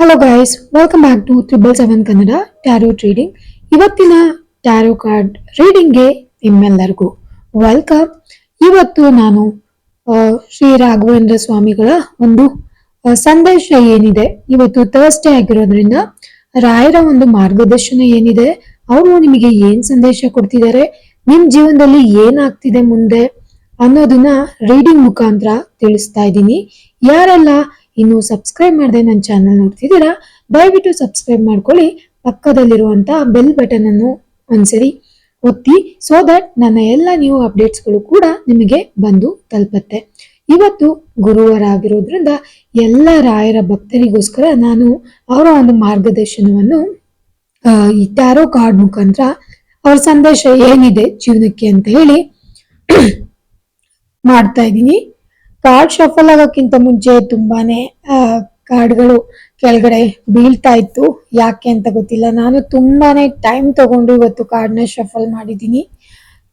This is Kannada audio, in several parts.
Hello guys welcome back to triple seven Kannada tarot reading ಇವತ್ತಿನ ಟ್ಯಾರೋ ಕಾರ್ಡ್ ರೀಡಿಂಗ್ಗೆ ನಿಮ್ಮೆಲ್ಲರಿಗೂ ವೆಲ್ಕಮ್ ಇವತ್ತು ನಾನು ಶ್ರೀ ರಾಘವೇಂದ್ರ ಸ್ವಾಮಿಗಳ ಒಂದು ಸಂದೇಶ ಏನಿದೆ? ಇವತ್ತು ಥರ್ಸ್ಡೇ ಆಗಿರೋದ್ರಿಂದ ರಾಯರ ಒಂದು ಮಾರ್ಗದರ್ಶನ ಏನಿದೆ? ಅವರು ನಿಮಗೆ ಏನು ಸಂದೇಶ ಕೊಡ್ತಿದ್ದಾರೆ? ನಿಮ್ಮ ಜೀವನದಲ್ಲಿ ಏನಾಗ್ತಿದೆ ಮುಂದೆ ಅನ್ನೋದನ್ನ ರೀಡಿಂಗ್ ಮುಖಾಂತರ ತಿಳಿಸ್ತಾ ಇದ್ದೀನಿ. ಯಾರೆಲ್ಲ ಇನ್ನು ಸಬ್ಸ್ಕ್ರೈಬ್ ಮಾಡದೆ ನನ್ನ ಚಾನಲ್ ನೋಡ್ತಿದ್ದೀರಾ, ದಯವಿಟ್ಟು ಸಬ್ಸ್ಕ್ರೈಬ್ ಮಾಡ್ಕೊಳ್ಳಿ ಪಕ್ಕದಲ್ಲಿರುವಂಥ ಬೆಲ್ ಬಟನ್ ಅನ್ನು ಒಂದ್ಸರಿ ಒತ್ತಿ ಸೊ ದಟ್ ನನ್ನ ಎಲ್ಲ ನ್ಯೂ ಅಪ್ಡೇಟ್ಸ್ಗಳು ಕೂಡ ನಿಮಗೆ ಬಂದು ತಲುಪತ್ತೆ. ಇವತ್ತು ಗುರುವಾರ ಆಗಿರೋದ್ರಿಂದ ಎಲ್ಲ ರಾಯರ ಭಕ್ತರಿಗೋಸ್ಕರ ನಾನು ಅವರ ಒಂದು ಮಾರ್ಗದರ್ಶನವನ್ನು ಟ್ಯಾರೋ ಕಾರ್ಡ್ ಮುಖಾಂತರ ಅವ್ರ ಸಂದೇಶ ಏನಿದೆ, ಜೀವನಕ್ಕೆ ಅಂತ ಹೇಳಿ ಮಾಡ್ತಾ ಇದ್ದೀನಿ. ಕಾರ್ಡ್ ಶಫಲ್ ಆಗೋಕ್ಕಿಂತ ಮುಂಚೆ ತುಂಬಾನೇ ಕಾರ್ಡ್ಗಳು ಕೆಳಗಡೆ ಬೀಳ್ತಾ ಇತ್ತು. ಯಾಕೆ ಅಂತ ಗೊತ್ತಿಲ್ಲ. ನಾನು ತುಂಬಾನೇ ಟೈಮ್ ತಗೊಂಡು ಇವತ್ತು ಕಾರ್ಡ್ನ ಶಫಲ್ ಮಾಡಿದ್ದೀನಿ.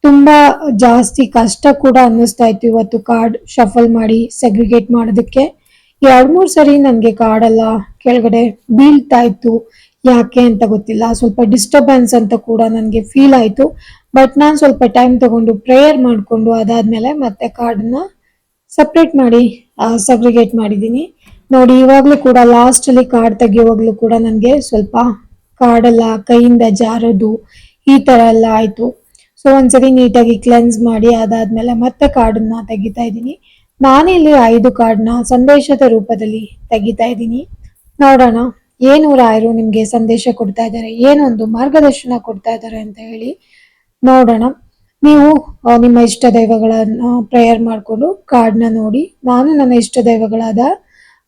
ತುಂಬಾ ಜಾಸ್ತಿ ಕಷ್ಟ ಕೂಡ ಅನ್ನಿಸ್ತಾ ಇತ್ತು ಇವತ್ತು ಕಾರ್ಡ್ ಶಫಲ್ ಮಾಡಿ ಸೆಗ್ರಿಗೇಟ್ ಮಾಡೋದಕ್ಕೆ. ಎರಡು ಮೂರು ಸರಿ ನನಗೆ ಕಾರ್ಡ್ ಎಲ್ಲ ಕೆಳಗಡೆ ಬೀಳ್ತಾ ಇತ್ತು. ಯಾಕೆ ಅಂತ ಗೊತ್ತಿಲ್ಲ. ಸ್ವಲ್ಪ ಡಿಸ್ಟರ್ಬೆನ್ಸ್ ಅಂತ ಕೂಡ ನನಗೆ ಫೀಲ್ ಆಯಿತು. ಬಟ್ ನಾನು ಸ್ವಲ್ಪ ಟೈಮ್ ತಗೊಂಡು ಪ್ರೇಯರ್ ಮಾಡಿಕೊಂಡು ಅದಾದ್ಮೇಲೆ ಮತ್ತೆ ಕಾರ್ಡನ್ನ ಸಪ್ರೇಟ್ ಮಾಡಿ ಸಗ್ರಿಗೇಟ್ ಮಾಡಿದ್ದೀನಿ. ನೋಡಿ, ಇವಾಗಲೂ ಕೂಡ ಲಾಸ್ಟಲ್ಲಿ ಕಾರ್ಡ್ ತೆಗೆಯುವಾಗಲೂ ಕೂಡ ನನಗೆ ಸ್ವಲ್ಪ ಕಾರ್ಡೆಲ್ಲ ಕೈಯಿಂದ ಜಾರೋದು, ಈ ಥರ ಎಲ್ಲ ಆಯಿತು. ಸೊ ಒಂದ್ಸರಿ ನೀಟಾಗಿ ಕ್ಲೆನ್ಸ್ ಮಾಡಿ, ಅದಾದಮೇಲೆ ಮತ್ತೆ ಕಾರ್ಡನ್ನು ತೆಗಿತಾ ಇದ್ದೀನಿ. ನಾನಿಲ್ಲಿ ಐದು ಕಾರ್ಡ್ನ ಸಂದೇಶದ ರೂಪದಲ್ಲಿ ತೆಗಿತಾ ಇದ್ದೀನಿ. ನೋಡೋಣ ಏನು ರಾಯರು ನಿಮಗೆ ಸಂದೇಶ ಕೊಡ್ತಾ ಇದ್ದಾರೆ, ಏನೊಂದು ಮಾರ್ಗದರ್ಶನ ಕೊಡ್ತಾ ಇದ್ದಾರೆ ಅಂತ ಹೇಳಿ ನೋಡೋಣ. ನೀವು ನಿಮ್ಮ ಇಷ್ಟ ದೈವಗಳನ್ನ ಪ್ರೇಯರ್ ಮಾಡಿಕೊಂಡು ಕಾರ್ಡ್ನ ನೋಡಿ. ನಾನು ನನ್ನ ಇಷ್ಟ ದೈವಗಳಾದ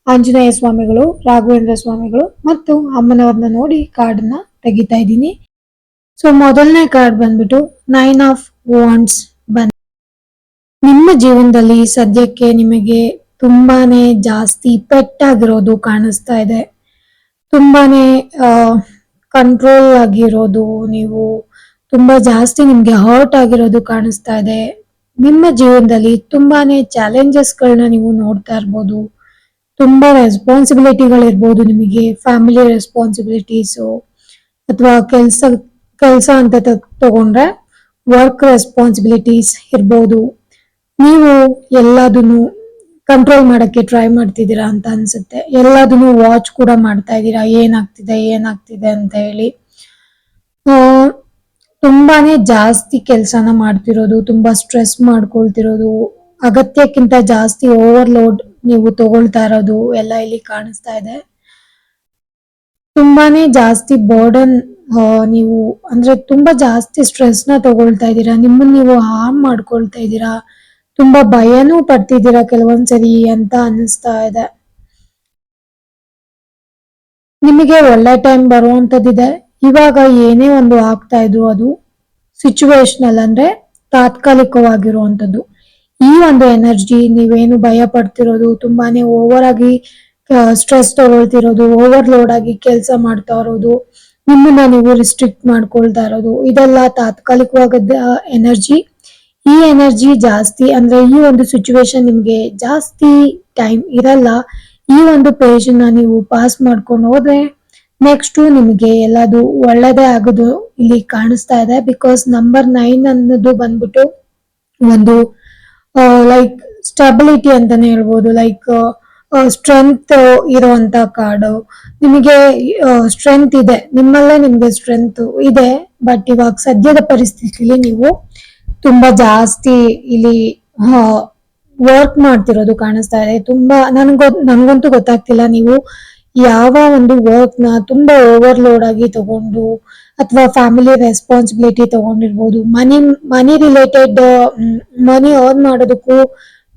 ಆಂಜನೇಯ ಸ್ವಾಮಿಗಳು, ರಾಘವೇಂದ್ರ ಸ್ವಾಮಿಗಳು ಮತ್ತು ಅಮ್ಮನವ್ರನ್ನ ನೋಡಿ ಕಾರ್ಡ್ನ ತೆಗಿತಾ ಇದ್ದೀನಿ. ಸೊ ಮೊದಲನೇ ಕಾರ್ಡ್ ಬಂದ್ಬಿಟ್ಟು ನೈನ್ ಆಫ್ ವಾಂಡ್ಸ್ ಬಂದ್ ನಿಮ್ಮ ಜೀವನದಲ್ಲಿ ಸದ್ಯಕ್ಕೆ ನಿಮಗೆ ತುಂಬಾನೇ ಜಾಸ್ತಿ ಪೆಟ್ಟಾಗಿರೋದು ಕಾಣಿಸ್ತಾ ಇದೆ. ತುಂಬಾನೇ ಕಂಟ್ರೋಲ್ ಆಗಿರೋದು ನೀವು ತುಂಬಾ ಜಾಸ್ತಿ ನಿಮ್ಗೆ ಹರ್ಟ್ ಆಗಿರೋದು ಕಾಣಿಸ್ತಾ ಇದೆ. ನಿಮ್ಮ ಜೀವನದಲ್ಲಿ ತುಂಬಾನೇ ಚಾಲೆಂಜಸ್ಗಳನ್ನ ನೀವು ನೋಡ್ತಾ ಇರ್ಬೋದು. ತುಂಬಾ ರೆಸ್ಪಾನ್ಸಿಬಿಲಿಟಿಗಳಿರ್ಬೋದು ನಿಮಗೆ ಫ್ಯಾಮಿಲಿ ರೆಸ್ಪಾನ್ಸಿಬಿಲಿಟೀಸು ಅಥವಾ ಕೆಲಸ ಕೆಲಸ ಅಂತ ತಗೊಂಡ್ರೆ ವರ್ಕ್ ರೆಸ್ಪಾನ್ಸಿಬಿಲಿಟೀಸ್ ಇರ್ಬೋದು. ನೀವು ಎಲ್ಲದನ್ನು ಕಂಟ್ರೋಲ್ ಮಾಡೋಕ್ಕೆ ಟ್ರೈ ಮಾಡ್ತಿದ್ದೀರಾ ಅಂತ ಅನ್ಸುತ್ತೆ. ಎಲ್ಲದನ್ನು ವಾಚ್ ಕೂಡ ಮಾಡ್ತಾ ಇದ್ದೀರಾ. ಏನಾಗ್ತಿದೆ ಏನಾಗ್ತಿದೆ ಅಂತ ಹೇಳಿ. ತುಂಬಾನೇ ಜಾಸ್ತಿ ಕೆಲಸನ ಮಾಡ್ತಿರೋದು, ತುಂಬಾ ಸ್ಟ್ರೆಸ್ ಮಾಡ್ಕೊಳ್ತಿರೋದು, ಅಗತ್ಯಕ್ಕಿಂತ ಜಾಸ್ತಿ ಓವರ್ಲೋಡ್ ನೀವು ತಗೊಳ್ತಾ ಇರೋದು ಎಲ್ಲ ಇಲ್ಲಿ ಕಾಣಿಸ್ತಾ ಇದೆ. ತುಂಬಾನೇ ಜಾಸ್ತಿ ಬರ್ಡನ್ ನೀವು ಅಂದ್ರೆ ತುಂಬಾ ಜಾಸ್ತಿ ಸ್ಟ್ರೆಸ್ನ ತಗೊಳ್ತಾ ಇದ್ದೀರಾ ನಿಮ್ಮನ್ನ ನೀವು ಹಾರ್ಮ್ ಮಾಡ್ಕೊಳ್ತಾ ಇದ್ದೀರಾ, ತುಂಬಾ ಭಯನೂ ಪಡ್ತಿದ್ದೀರಾ ಕೆಲವೊಂದ್ಸರಿ ಅಂತ ಅನ್ನಿಸ್ತಾ ಇದೆ. ನಿಮಗೆ ಒಳ್ಳೆ ಟೈಮ್ ಬರುವಂತದ್ದಿದೆ. ಇವಾಗ ಏನೇ ಒಂದು ಆಗ್ತಾ ಇದ್ರು ಅದು ಸಿಚುವೇಶನಲ್ ಅಂದ್ರೆ ತಾತ್ಕಾಲಿಕವಾಗಿರುವಂಥದ್ದು. ಈ ಒಂದು ಎನರ್ಜಿ ನೀವೇನು ಭಯ ಪಡ್ತಿರೋದು ತುಂಬಾನೇ ಓವರ್ ಆಗಿ ಸ್ಟ್ರೆಸ್ ತಗೊಳ್ತಿರೋದು ಓವರ್ಲೋಡ್ ಆಗಿ ಕೆಲಸ ಮಾಡ್ತಾ ಇರೋದು, ನಿಮ್ಮನ್ನ ನೀವು ರಿಸ್ಟ್ರಿಕ್ಟ್ ಮಾಡ್ಕೊಳ್ತಾ ಇರೋದು, ಇದೆಲ್ಲ ತಾತ್ಕಾಲಿಕವಾಗದ ಎನರ್ಜಿ ಈ ಎನರ್ಜಿ ಜಾಸ್ತಿ ಅಂದ್ರೆ ಈ ಒಂದು ಸಿಚುವೇಶನ್ ನಿಮ್ಗೆ ಜಾಸ್ತಿ ಟೈಮ್ ಇರಲ್ಲ. ಈ ಒಂದು ಪೇಜ್ನ ನೀವು ಪಾಸ್ ಮಾಡ್ಕೊಂಡು ಹೋದ್ರೆ ನೆಕ್ಸ್ಟ್ ನಿಮಗೆ ಎಲ್ಲದು ಒಳ್ಳೇದೇ ಆಗೋದು ಇಲ್ಲಿ ಕಾಣಿಸ್ತಾ ಇದೆ. ಬಿಕಾಸ್ ನಂಬರ್ ನೈನ್ ಅನ್ನೋದು ಬಂದ್ಬಿಟ್ಟು ಒಂದು ಲೈಕ್ ಸ್ಟೆಬಿಲಿಟಿ ಅಂತಾನೆ ಹೇಳ್ಬೋದು. ಲೈಕ್ ಸ್ಟ್ರೆಂತ್ ಇರುವಂತ ಕಾರ್ಡು ನಿಮಗೆ ಸ್ಟ್ರೆಂತ್ ಇದೆ. ನಿಮ್ಮಲ್ಲೇ ನಿಮ್ಗೆ ಸ್ಟ್ರೆಂತ್ ಇದೆ. ಬಟ್ ಇವಾಗ ಸದ್ಯದ ಪರಿಸ್ಥಿತಿಲಿ ನೀವು ತುಂಬಾ ಜಾಸ್ತಿ ಇಲ್ಲಿ ವರ್ಕ್ ಮಾಡ್ತಿರೋದು ಕಾಣಿಸ್ತಾ ಇದೆ. ತುಂಬಾ, ನನ್ಗೊ, ನನ್ಗಂತೂ ಗೊತ್ತಾಗ್ತಿಲ್ಲ ನೀವು ಯಾವ ಒಂದು ವರ್ಕ್ನ ತುಂಬಾ ಓವರ್ಲೋಡ್ ಆಗಿ ತಗೊಂಡು ಅಥವಾ family responsibility ತಗೊಂಡಿರ್ಬೋದು, money money related money earn ಮಾಡೋದಕ್ಕೂ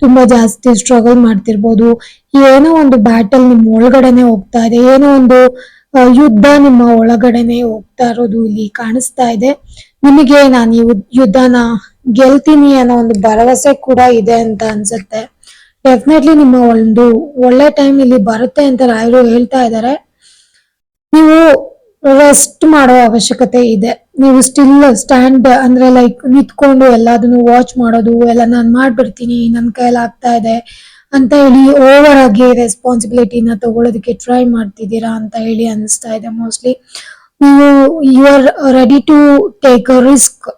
ತುಂಬಾ ಜಾಸ್ತಿ ಸ್ಟ್ರಗಲ್ ಮಾಡ್ತಿರ್ಬೋದು. ಏನೋ ಒಂದು ಬ್ಯಾಟಲ್ ನಿಮ್ಮ ಒಳಗಡೆನೆ ಹೋಗ್ತಾ ಇದೆ, ಏನೋ ಒಂದು ಯುದ್ಧ ನಿಮ್ಮ ಒಳಗಡೆನೆ ಹೋಗ್ತಾ ಇರೋದು ಇಲ್ಲಿ ಕಾಣಿಸ್ತಾ ಇದೆ. ನಿಮಗೆ ನಾನು ಯುದ್ಧನ ಗೆಲ್ತೀನಿ ಅನ್ನೋ ಒಂದು ಭರವಸೆ ಕೂಡ ಇದೆ ಅಂತ ಅನ್ಸುತ್ತೆ. ಡೆಫಿನೆಟ್ಲಿ ನಿಮ್ಮ ಒಂದು ಒಳ್ಳೆ ಟೈಮ್ ಇಲ್ಲಿ ಬರುತ್ತೆ ಅಂತ ರಾಯರು ಹೇಳ್ತಾ ಇದ್ದಾರೆ ನೀವು ರೆಸ್ಟ್ ಮಾಡೋ ಅವಶ್ಯಕತೆ ಇದೆ. ನೀವು ಸ್ಟಿಲ್ ಸ್ಟ್ಯಾಂಡ್ ಅಂದ್ರೆ ಲೈಕ್ ನಿಂತ್ಕೊಂಡು ಎಲ್ಲದನ್ನು ವಾಚ್ ಮಾಡೋದು, ಎಲ್ಲ ನಾನು ಮಾಡ್ಬಿಡ್ತೀನಿ ನನ್ನ ಕೈಯಲ್ಲಿ ಆಗ್ತಾ ಇದೆ ಅಂತ ಹೇಳಿ ಓವರ್ ಆಗಿ ರೆಸ್ಪಾನ್ಸಿಬಿಲಿಟಿನ ತಗೊಳ್ಳೋದಕ್ಕೆ ಟ್ರೈ ಮಾಡ್ತಿದ್ದೀರಾ ಅಂತ ಹೇಳಿ ಅನಿಸ್ತಾ ಇದೆ ಮೋಸ್ಟ್ಲಿ ನೀವು you are ready to take a risk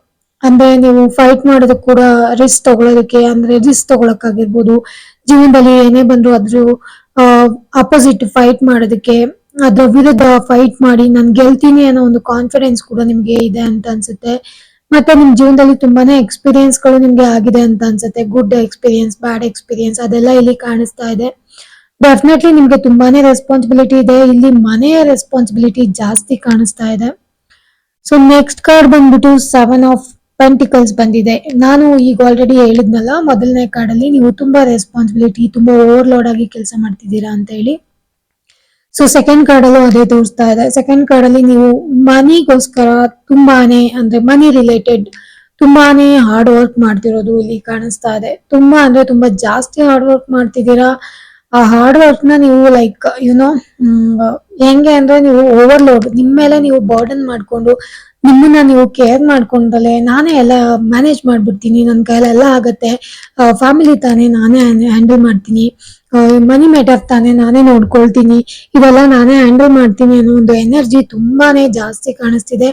ಅಂದ್ರೆ ನೀವು ಫೈಟ್ ಮಾಡೋದಕ್ಕೆ ಕೂಡ ರಿಸ್ಕ್ ತಗೊಳ್ಳೋದಕ್ಕೆ ಅಂದ್ರೆ ರಿಸ್ಕ್ ತಗೊಳಕ್ಕಾಗಿರ್ಬೋದು. ಜೀವನದಲ್ಲಿ ಏನೇ ಬಂದ್ರು ಅದ್ರ ಅಪೋಸಿಟ್ ಫೈಟ್ ಮಾಡೋದಕ್ಕೆ, ಅದ್ರ ವಿರುದ್ಧ ಫೈಟ್ ಮಾಡಿ ನಾನು ಗೆಲ್ತೀನಿ ಅನ್ನೋ ಒಂದು ಕಾನ್ಫಿಡೆನ್ಸ್ ಕೂಡ ನಿಮ್ಗೆ ಇದೆ ಅಂತ ಅನ್ಸುತ್ತೆ. ಮತ್ತೆ ನಿಮ್ ಜೀವನದಲ್ಲಿ ತುಂಬಾನೇ ಎಕ್ಸ್ಪೀರಿಯನ್ಸ್ಗಳು ನಿಮ್ಗೆ ಆಗಿದೆ ಅಂತ ಅನ್ಸುತ್ತೆ. ಗುಡ್ ಎಕ್ಸ್ಪೀರಿಯನ್ಸ್ ಬ್ಯಾಡ್ ಎಕ್ಸ್ಪೀರಿಯನ್ಸ್ ಅದೆಲ್ಲ ಇಲ್ಲಿ ಕಾಣಿಸ್ತಾ ಇದೆ. ಡೆಫಿನೆಟ್ಲಿ ನಿಮ್ಗೆ ತುಂಬಾನೇ ರೆಸ್ಪಾನ್ಸಿಬಿಲಿಟಿ ಇದೆ. ಇಲ್ಲಿ ಮನೆಯ ರೆಸ್ಪಾನ್ಸಿಬಿಲಿಟಿ ಜಾಸ್ತಿ ಕಾಣಿಸ್ತಾ ಇದೆ. ಸೊ ನೆಕ್ಸ್ಟ್ ಕಾರ್ಡ್ ಬಂದ್ಬಿಟ್ಟು ಸೆವೆನ್ ಆಫ್ ಪೆಂಟಿಕಲ್ಸ್ ಬಂದಿದೆ. ನಾನು ಈಗ ಆಲ್ರೆಡಿ ಹೇಳಿದ್ನಲ್ಲ, ಮೊದಲನೇ ಕಾರ್ಡ್ ಅಲ್ಲಿ ನೀವು ತುಂಬಾ ರೆಸ್ಪಾನ್ಸಿಬಿಲಿಟಿ ತುಂಬಾ ಓವರ್ಲೋಡ್ ಆಗಿ ಕೆಲಸ ಮಾಡ್ತಿದ್ದೀರಾ ಅಂತ ಹೇಳಿ ಸೊ ಸೆಕೆಂಡ್ ಕಾರ್ಡ್ ಅಲ್ಲೂ ಅದೇ ತೋರಿಸ್ತಾ ಇದೆ. ಸೆಕೆಂಡ್ ಕಾರ್ಡ್ ಅಲ್ಲಿ ನೀವು ಮನಿಗೋಸ್ಕರ ತುಂಬಾನೇ, ಅಂದ್ರೆ ಮನಿ ರಿಲೇಟೆಡ್ ತುಂಬಾನೇ ಹಾರ್ಡ್ ವರ್ಕ್ ಮಾಡ್ತಿರೋದು ಇಲ್ಲಿ ಕಾಣಿಸ್ತಾ ಇದೆ. ತುಂಬಾ ಅಂದ್ರೆ ತುಂಬಾ ಜಾಸ್ತಿ ಹಾರ್ಡ್ ವರ್ಕ್ ಮಾಡ್ತಿದ್ದೀರಾ? ಆ ಹಾರ್ಡ್ ವರ್ಕ್ನ ನೀವು ಲೈಕ್ ಯುನೋ ಹೆಂಗೆ ಅಂದ್ರೆ ನೀವು ಓವರ್ಲೋಡ್ ನಿಮ್ಮ ಮೇಲೆ ನೀವು ಬರ್ಡನ್ ಮಾಡ್ಕೊಂಡು ನಿಮ್ಮನ್ನ ನೀವು ಕೇರ್ ಮಾಡ್ಕೊಂಡ್ರಲ್ಲೇ ನಾನೇ ಎಲ್ಲ ಮ್ಯಾನೇಜ್ ಮಾಡ್ಬಿಡ್ತೀನಿ ನನ್ನ ಕೈಲೆಲ್ಲ ಆಗತ್ತೆ. ಫ್ಯಾಮಿಲಿ ತಾನೇ ನಾನೇ ಹ್ಯಾಂಡಲ್ ಮಾಡ್ತೀನಿ. ಮನಿ ಮ್ಯಾಟರ್ ತಾನೇ ನಾನೇ ನೋಡ್ಕೊಳ್ತೀನಿ. ಇದೆಲ್ಲ ನಾನೇ ಹ್ಯಾಂಡಲ್ ಮಾಡ್ತೀನಿ ಅನ್ನೋ ಒಂದು ಎನರ್ಜಿ ತುಂಬಾನೇ ಜಾಸ್ತಿ ಕಾಣಿಸ್ತಿದೆ.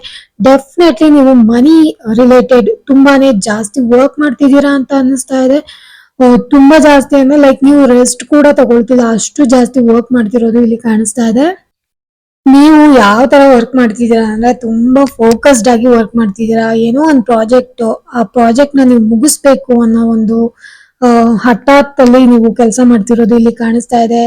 ಡೆಫಿನೆಟ್ಲಿ ನೀವು ಮನಿ ರಿಲೇಟೆಡ್ ತುಂಬಾನೇ ಜಾಸ್ತಿ ವರ್ಕ್ ಮಾಡ್ತಿದ್ದೀರಾ ಅಂತ ಅನ್ನಿಸ್ತಾ ಇದೆ. ತುಂಬಾ ಜಾಸ್ತಿ ಅಂದ್ರೆ ಲೈಕ್ ನೀವು ರೆಸ್ಟ್ ಕೂಡ ತಗೊಳ್ತಿಲ್ಲ, ಅಷ್ಟು ಜಾಸ್ತಿ ವರ್ಕ್ ಮಾಡ್ತಿರೋದು ಇಲ್ಲಿ ಕಾಣಿಸ್ತಾ ಇದೆ. ನೀವು ಯಾವ ತರ ವರ್ಕ್ ಮಾಡ್ತಿದ್ದೀರಾ ಅಂದ್ರೆ ತುಂಬಾ ಫೋಕಸ್ಡ್ ಆಗಿ ವರ್ಕ್ ಮಾಡ್ತಿದ್ದೀರಾ? ಏನೋ ಒಂದು ಪ್ರಾಜೆಕ್ಟ್ ಆ ಪ್ರಾಜೆಕ್ಟ್ನ ನೀವು ಮುಗಿಸ್ಬೇಕು ಅನ್ನೋ ಒಂದು ಹಠಾತ್ ಅಲ್ಲಿ ನೀವು ಕೆಲಸ ಮಾಡ್ತಿರೋದು ಇಲ್ಲಿ ಕಾಣಿಸ್ತಾ ಇದೆ.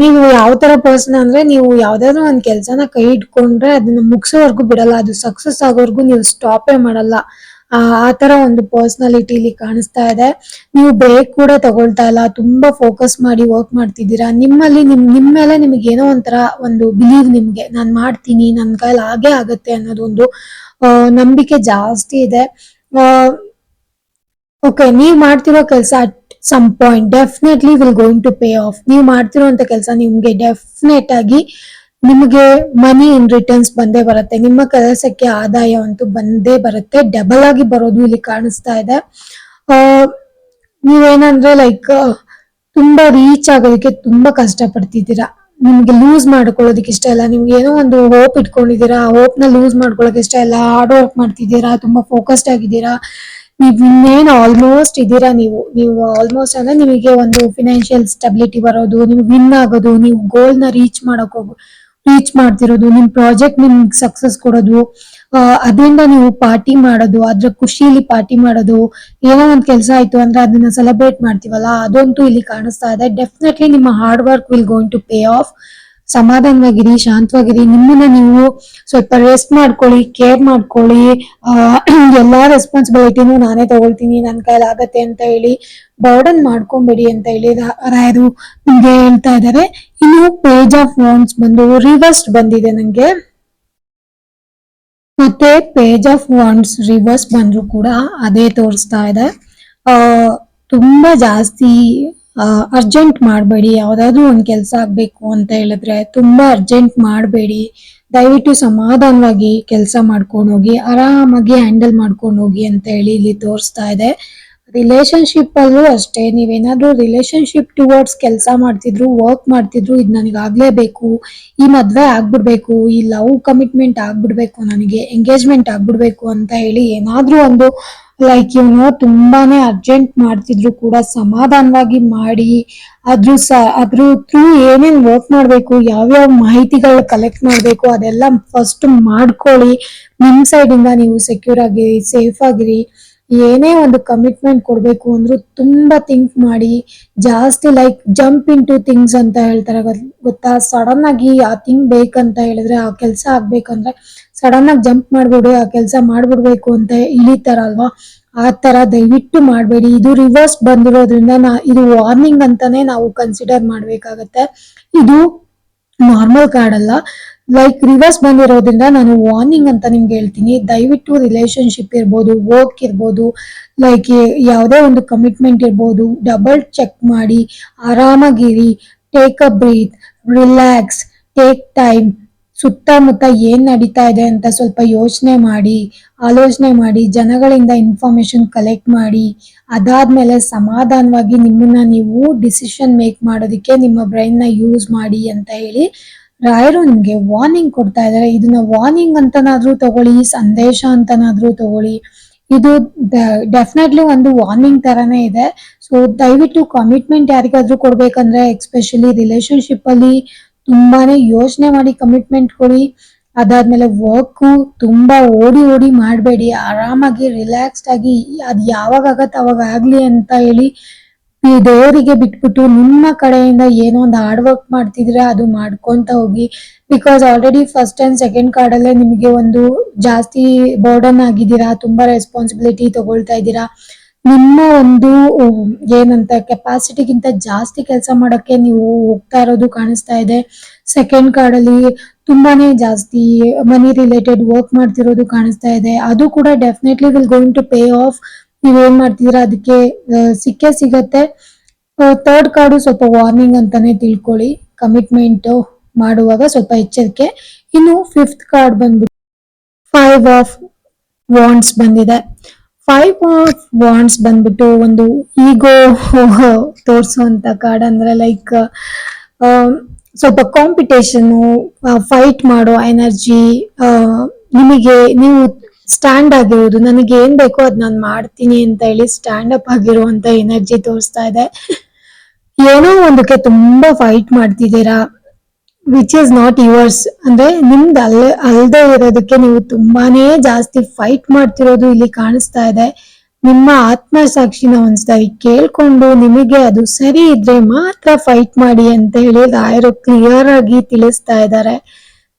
ನೀವು ಯಾವ ತರ ಪರ್ಸನ್ ಅಂದ್ರೆ ನೀವು ಯಾವ್ದಾದ್ರು ಒಂದು ಕೆಲಸನ ಕೈ ಇಟ್ಕೊಂಡ್ರೆ ಅದನ್ನ ಮುಗಿಸೋವರೆಗೂ ಬಿಡಲ್ಲ. ಅದು ಸಕ್ಸಸ್ ಆಗೋವರೆಗೂ ನೀವು ಸ್ಟಾಪೇ ಮಾಡಲ್ಲ. ಆ ತರ ಒಂದು ಪರ್ಸನಾಲಿಟಿ ಇಲ್ಲಿ ಕಾಣಿಸ್ತಾ ಇದೆ. ನೀವು ಬ್ರೇಕ್ ಕೂಡ ತಗೊಳ್ತಾ ಇಲ್ಲ, ತುಂಬಾ ಫೋಕಸ್ ಮಾಡಿ ವರ್ಕ್ ಮಾಡ್ತಿದ್ದೀರಾ. ನಿಮ್ಮಲ್ಲಿ ನಿಮ್ ನಿಮ್ ಮೇಲೆ ನಿಮ್ಗೆ ಏನೋ ಒಂಥರ ಒಂದು ಬಿಲೀವ್ ನಿಮ್ಗೆ, ನಾನ್ ಮಾಡ್ತೀನಿ, ನನ್ ಕೈಲಿ ಹಾಗೆ ಆಗತ್ತೆ ಅನ್ನೋದೊಂದು ಒಂದು ನಂಬಿಕೆ ಜಾಸ್ತಿ ಇದೆ. ಓಕೆ ನೀವ್ ಮಾಡ್ತಿರೋ ಕೆಲಸ some point definitely will going to pay off ನೀವು ಮಾಡ್ತಿರೋಂತ ಕೆಲಸ ನಿಮ್ಗೆ ಡೆಫಿನೆಟ್ ಆಗಿ ನಿಮಗೆ ಮನಿ ಇನ್ ರಿಟರ್ನ್ಸ್ ಬಂದೇ ಬರುತ್ತೆ. ನಿಮ್ಮ ಕೆಲಸಕ್ಕೆ ಆದಾಯ ಅಂತೂ ಬಂದೇ ಬರುತ್ತೆ. ಡಬಲ್ ಆಗಿ ಬರೋದು ಇಲ್ಲಿ ಕಾಣಿಸ್ತಾ ಇದೆ. ಆ, ನೀವೇನಂದ್ರೆ ಲೈಕ್ ತುಂಬಾ ರೀಚ್ ಆಗೋದಕ್ಕೆ ತುಂಬಾ ಕಷ್ಟ ಪಡ್ತಿದ್ದೀರಾ ನಿಮ್ಗೆ ಲೂಸ್ ಮಾಡ್ಕೊಳ್ಳೋದಕ್ಕೆ ಇಷ್ಟ ಇಲ್ಲ. ನಿಮ್ಗೆ ಏನೋ ಒಂದು ಹೋಪ್ ಇಟ್ಕೊಂಡಿದ್ದೀರಾ. ಆ ಹೋಪ್ನ ಲೂಸ್ ಮಾಡ್ಕೊಳ್ಳೋಕೆ ಇಷ್ಟ ಇಲ್ಲ. ಹಾರ್ಡ್ ವರ್ಕ್ ಮಾಡ್ತಿದ್ದೀರಾ. ತುಂಬಾ ಫೋಕಸ್ಡ್ ಆಗಿದ್ದೀರಾ. ನೀವು ಇನ್ನೇನು ಆಲ್ಮೋಸ್ಟ್ ಇದ್ದೀರಾ ನೀವು. ನೀವು ಆಲ್ಮೋಸ್ಟ್ ಅಂದ್ರೆ ನಿಮಗೆ ಒಂದು ಫಿನಾನ್ಷಿಯಲ್ ಸ್ಟೆಬಿಲಿಟಿ ಬರೋದು ನೀವು ವಿನ್ ಆಗೋದು ನೀವು ಗೋಲ್ನ ರೀಚ್ ಮಾಡಕ್ ಹೋಗೋ ರೀಚ್ ಮಾಡ್ತಿರೋದು, ನಿಮ್ ಪ್ರಾಜೆಕ್ಟ್ ನಿಮ್ಗೆ ಸಕ್ಸಸ್ ಕೊಡೋದು ಅದರಿಂದ ನೀವು ಪಾರ್ಟಿ ಮಾಡೋದು, ಅದ್ರ ಖುಷಿಲಿ ಪಾರ್ಟಿ ಮಾಡೋದು, ಏನೋ ಒಂದ್ ಕೆಲಸ ಆಯ್ತು ಅಂದ್ರೆ ಅದನ್ನ ಸೆಲೆಬ್ರೇಟ್ ಮಾಡ್ತೀವಲ್ಲ, ಅದಂತೂ ಇಲ್ಲಿ ಕಾಣಿಸ್ತಾ ಇದೆ. ಡೆಫಿನೆಟ್ಲಿ ನಿಮ್ಮ hard work will going to pay off ಸಮಾಧಾನವಾಗಿರಿ, ಶಾಂತವಾಗಿರಿ. ನಿಮ್ಮನ್ನ ನೀವು ಸ್ವಲ್ಪ ರೆಸ್ಟ್ ಮಾಡ್ಕೊಳ್ಳಿ ಕೇರ್ ಮಾಡ್ಕೊಳ್ಳಿ. ಎಲ್ಲಾ ರೆಸ್ಪಾನ್ಸಿಬಿಲಿಟಿನೂ ನಾನೇ ತಗೊಳ್ತೀನಿ. ನನ್ನ ಕೈಲಿ ಆಗತ್ತೆ ಅಂತ ಹೇಳಿ ಬರ್ಡನ್ ಮಾಡ್ಕೊಂಬೇಡಿ ಅಂತ ಹೇಳಿ ರಾಯರು ನಿಮ್ಗೆ ಹೇಳ್ತಾ ಇದ್ದಾರೆ. ಇನ್ನು ಪೇಜ್ ಆಫ್ ವಾಂಡ್ಸ್ ಬಂದು ರಿವರ್ಸ್ ಬಂದಿದೆ ನಂಗೆ. ಮತ್ತೆ ಪೇಜ್ ಆಫ್ ವಾಂಡ್ಸ್ ರಿವರ್ಸ್ ಬಂದ್ರು ಕೂಡ ಅದೇ ತೋರಿಸ್ತಾ ಇದೆ. ತುಂಬಾ ಜಾಸ್ತಿ ಅರ್ಜೆಂಟ್ ಮಾಡಬೇಡಿ, ಯಾವ್ದಾದ್ರು ಒಂದ್ ಕೆಲಸ ಆಗ್ಬೇಕು ಅಂತ ಹೇಳಿದ್ರೆ ತುಂಬಾ ಅರ್ಜೆಂಟ್ ಮಾಡಬೇಡಿ. ದಯವಿಟ್ಟು ಸಮಾಧಾನವಾಗಿ ಕೆಲಸ ಮಾಡ್ಕೊಂಡು ಹೋಗಿ, ಆರಾಮಾಗಿ ಹ್ಯಾಂಡಲ್ ಮಾಡ್ಕೊಂಡು ಹೋಗಿ ಅಂತ ಹೇಳಿ ಇಲ್ಲಿ ತೋರಿಸ್ತಾ ಇದೆ. ರಿಲೇಶನ್ಶಿಪ್ ಅಲ್ಲೂ ಅಷ್ಟೇ, ನೀವೇನಾದ್ರೂ ರಿಲೇಶನ್ಶಿಪ್ ಟುವರ್ಡ್ಸ್ ಕೆಲಸ ಮಾಡ್ತಿದ್ರು ವರ್ಕ್ ಮಾಡ್ತಿದ್ರು, ಇದು ನನಗೆ ಆಗ್ಲೇಬೇಕು, ಈ ಮದ್ವೆ ಆಗ್ಬಿಡ್ಬೇಕು, ಈ ಲವ್ ಕಮಿಟ್ಮೆಂಟ್ ಆಗ್ಬಿಡ್ಬೇಕು ನನಗೆ ಎಂಗೇಜ್ಮೆಂಟ್ ಆಗ್ಬಿಡ್ಬೇಕು ಅಂತ ಹೇಳಿ ಏನಾದ್ರೂ ಒಂದು ಲೈಕ್ ಇವನು ತುಂಬಾನೇ ಅರ್ಜೆಂಟ್ ಮಾಡ್ತಿದ್ರು ಕೂಡ ಸಮಾಧಾನವಾಗಿ ಮಾಡಿ ಅದ್ರ ಸ ಅದ್ರ ಥ್ರೂ ಏನೇನ್ ವರ್ಕ್ ಮಾಡ್ಬೇಕು, ಯಾವ್ಯಾವ ಮಾಹಿತಿಗಳು ಕಲೆಕ್ಟ್ ಮಾಡ್ಬೇಕು, ಅದೆಲ್ಲ ಫಸ್ಟ್ ಮಾಡ್ಕೊಳ್ಳಿ, ನಿಮ್ ಸೈಡ್ ಇಂದ ನೀವು ಸೆಕ್ಯೂರ್ ಆಗಿರಿ ಸೇಫ್ ಆಗಿರಿ. ಏನೇ ಒಂದು ಕಮಿಟ್ಮೆಂಟ್ ಕೊಡ್ಬೇಕು ಅಂದ್ರೂ ತುಂಬಾ ಥಿಂಕ್ ಮಾಡಿ, ಜಾಸ್ತಿ like jump in to things ಅಂತ ಹೇಳ್ತಾರೆ. ಗೊತ್- ಗೊತ್ತಾ? ಸಡನ್ ಆಗಿ ಆ ಥಿಂಗ್ ಬೇಕಂತ ಹೇಳಿದ್ರೆ ಆ ಕೆಲಸ ಆಗ್ಬೇಕಂದ್ರೆ ಸಡನ್ ಆಗಿ ಜಂಪ್ ಮಾಡ್ಬಿಡಿ, ಆ ಕೆಲಸ ಮಾಡ್ಬಿಡ್ಬೇಕು ಅಂತ ಇಳಿತಾರಲ್ವಾ? ಆ ತರ ದಯವಿಟ್ಟು ಮಾಡಬೇಡಿ. ಇದು ರಿವರ್ಸ್ ಬಂದಿರೋದ್ರಿಂದ ನಾ, ಇದು ವಾರ್ನಿಂಗ್ ಅಂತಾನೆ ನಾವು ಕನ್ಸಿಡರ್ ಮಾಡ್ಬೇಕಾಗತ್ತೆ. ಇದು ನಾರ್ಮಲ್ ಕಾರ್ಡ್ ಅಲ್ಲ. ಲೈಕ್ ರಿವರ್ಸ್ ಬಂದಿರೋದ್ರಿಂದ ನಾನು ವಾರ್ನಿಂಗ್ ಅಂತ ನಿಮ್ಗೆ ಹೇಳ್ತೀನಿ. ದಯವಿಟ್ಟು ರಿಲೇಶನ್ಶಿಪ್ ಇರ್ಬೋದು ವರ್ಕ್ ಇರ್ಬೋದು ಲೈಕ್ ಯಾವುದೇ ಒಂದು ಕಮಿಟ್ಮೆಂಟ್ ಇರ್ಬೋದು ಡಬಲ್ ಚೆಕ್ ಮಾಡಿ, ಆರಾಮಾಗಿರಿ take a breath relax take time ಸುತ್ತಮುತ್ತ ಏನ್ ನಡೀತಾ ಇದೆ ಅಂತ ಸ್ವಲ್ಪ ಯೋಚನೆ ಮಾಡಿ, ಆಲೋಚನೆ ಮಾಡಿ, ಜನಗಳಿಂದ ಇನ್ಫಾರ್ಮೇಶನ್ ಕಲೆಕ್ಟ್ ಮಾಡಿ, ಅದಾದ್ಮೇಲೆ ಸಮಾಧಾನವಾಗಿ ನಿಮ್ಮನ್ನ ನೀವು ಡಿಸಿಷನ್ ಮೇಕ್ ಮಾಡೋದಕ್ಕೆ ನಿಮ್ಮ ಬ್ರೈನ್ನ ಯೂಸ್ ಮಾಡಿ ಅಂತ ಹೇಳಿ ರಾಯರು ನಿಮ್ಗೆ ವಾರ್ನಿಂಗ್ ಕೊಡ್ತಾ ಇದಾರೆ ಇದನ್ನ ವಾರ್ನಿಂಗ್ ಅಂತನಾದ್ರೂ ತಗೊಳ್ಳಿ, ಸಂದೇಶ ಅಂತನಾದ್ರೂ ತಗೊಳ್ಳಿ. ಇದು ಡೆಫಿನೆಟ್ಲಿ ಒಂದು ವಾರ್ನಿಂಗ್ ತರಾನೇ ಇದೆ. ಸೊ, ದಯವಿಟ್ಟು ಕಮಿಟ್ಮೆಂಟ್ ಯಾರಿಗಾದ್ರೂ ಕೊಡ್ಬೇಕಂದ್ರೆ ಎಕ್ಸ್ಪೆಷಲಿ ರಿಲೇಶನ್ಶಿಪ್ ಅಲ್ಲಿ ತುಂಬಾನೇ ಯೋಚನೆ ಮಾಡಿ ಕಮಿಟ್ಮೆಂಟ್ ಕೊಡಿ. ಅದಾದ್ಮೇಲೆ ವರ್ಕು ತುಂಬಾ ಓಡಿ ಓಡಿ ಮಾಡಬೇಡಿ. ಆರಾಮಾಗಿ ರಿಲ್ಯಾಕ್ಸ್ಡ್ ಆಗಿ, ಅದು ಯಾವಾಗ ಆಗತ್ತೆ ಅವಾಗ ಆಗ್ಲಿ ಅಂತ ಹೇಳಿ ಈ ದೇವರಿಗೆ ಬಿಟ್ಬಿಟ್ಟು ನಿಮ್ಮ ಕಡೆಯಿಂದ ಏನೋ ಒಂದು ಹಾರ್ಡ್ ವರ್ಕ್ ಮಾಡ್ತಿದ್ರೆ ಅದು ಮಾಡ್ಕೊಂತ ಹೋಗಿ. Because already first and second card ಅಲ್ಲೇ ನಿಮಗೆ ಒಂದು ಜಾಸ್ತಿ ಬರ್ಡನ್ ಆಗಿದ್ದೀರಾ, ತುಂಬಾ ರೆಸ್ಪಾನ್ಸಿಬಿಲಿಟಿ ತಗೊಳ್ತಾ ಇದ್ದೀರಾ. ನಿಮ್ಮ ಒಂದು ಏನಂತ ಕೆಪಾಸಿಟಿಗಿಂತ ಜಾಸ್ತಿ ಕೆಲಸ ಮಾಡೋಕ್ಕೆ ನೀವು ಹೋಗ್ತಾ ಇರೋದು ಕಾಣಿಸ್ತಾ ಇದೆ. ಸೆಕೆಂಡ್ ಕಾರ್ಡ್ ಅಲ್ಲಿ ತುಂಬಾನೇ ಜಾಸ್ತಿ ಮನಿ ರಿಲೇಟೆಡ್ ವರ್ಕ್ ಮಾಡ್ತಿರೋದು ಕಾಣಿಸ್ತಾ ಇದೆ. ಅದು ಕೂಡ definitely will going to pay off ನೀವೇನ್ ಮಾಡ್ತಿದೀರಾ? ಅದಕ್ಕೆ ಸಿಕ್ಕೇ ಸಿಗತ್ತೆ. ಥರ್ಡ್ ಕಾರ್ಡು ಸ್ವಲ್ಪ ವಾರ್ನಿಂಗ್ ಅಂತಾನೆ ತಿಳ್ಕೊಳ್ಳಿ. ಕಮಿಟ್ಮೆಂಟ್ ಮಾಡುವಾಗ ಸ್ವಲ್ಪ ಎಚ್ಚರಿಕೆ. ಇನ್ನು ಫಿಫ್ತ್ ಕಾರ್ಡ್ ಬಂದ್ಬಿಟ್ಟು ಫೈವ್ ಆಫ್ ವಾಂಡ್ಸ್ ಬಂದಿದೆ. ಫೈವ್ ಆಫ್ ವಾಂಡ್ಸ್ ಬಂದ್ಬಿಟ್ಟು ಒಂದು ಈಗೋ ತೋರಿಸುವಂತ ಕಾರ್ಡ್ ಅಂದ್ರೆ ಲೈಕ್ ಸ್ವಲ್ಪ ಕಾಂಪಿಟೇಷನ್ ಫೈಟ್ ಮಾಡೋ ಎನರ್ಜಿ ನಿಮಗೆ ನೀವು ಸ್ಟ್ಯಾಂಡ್ ಆಗಿರೋದು. ನನಗೆ ಏನ್ ಬೇಕೋ ಅದ್ ನಾನು ಮಾಡ್ತೀನಿ ಅಂತ ಹೇಳಿ ಸ್ಟ್ಯಾಂಡ್ ಅಪ್ ಆಗಿರುವಂತ ಎನರ್ಜಿ ತೋರಿಸ್ತಾ ಇದೆ. ಏನೋ ಒಂದಕ್ಕೆ ತುಂಬಾ ಫೈಟ್ ಮಾಡ್ತಿದ್ದೀರಾ? ವಿಚ್ ಈಸ್ ನಾಟ್ ಯುವರ್ಸ್ ಅಂದ್ರೆ ನಿಮ್ದು ಅಲ್ಲೇ ಅಲ್ಲದೆ ಇರೋದಕ್ಕೆ ನೀವು ತುಂಬಾನೇ ಜಾಸ್ತಿ ಫೈಟ್ ಮಾಡ್ತಿರೋದು ಇಲ್ಲಿ ಕಾಣಿಸ್ತಾ ಇದೆ. ನಿಮ್ಮ ಆತ್ಮಸಾಕ್ಷಿನ ಒಂದ್ಸರಿ ಕೇಳ್ಕೊಂಡು ನಿಮಗೆ ಅದು ಸರಿ ಇದ್ರೆ ಮಾತ್ರ ಫೈಟ್ ಮಾಡಿ ಅಂತ ಹೇಳಿ ರಾಯರು ಕ್ಲಿಯರ್ ಆಗಿ ತಿಳಿಸ್ತಾ ಇದ್ದಾರೆ.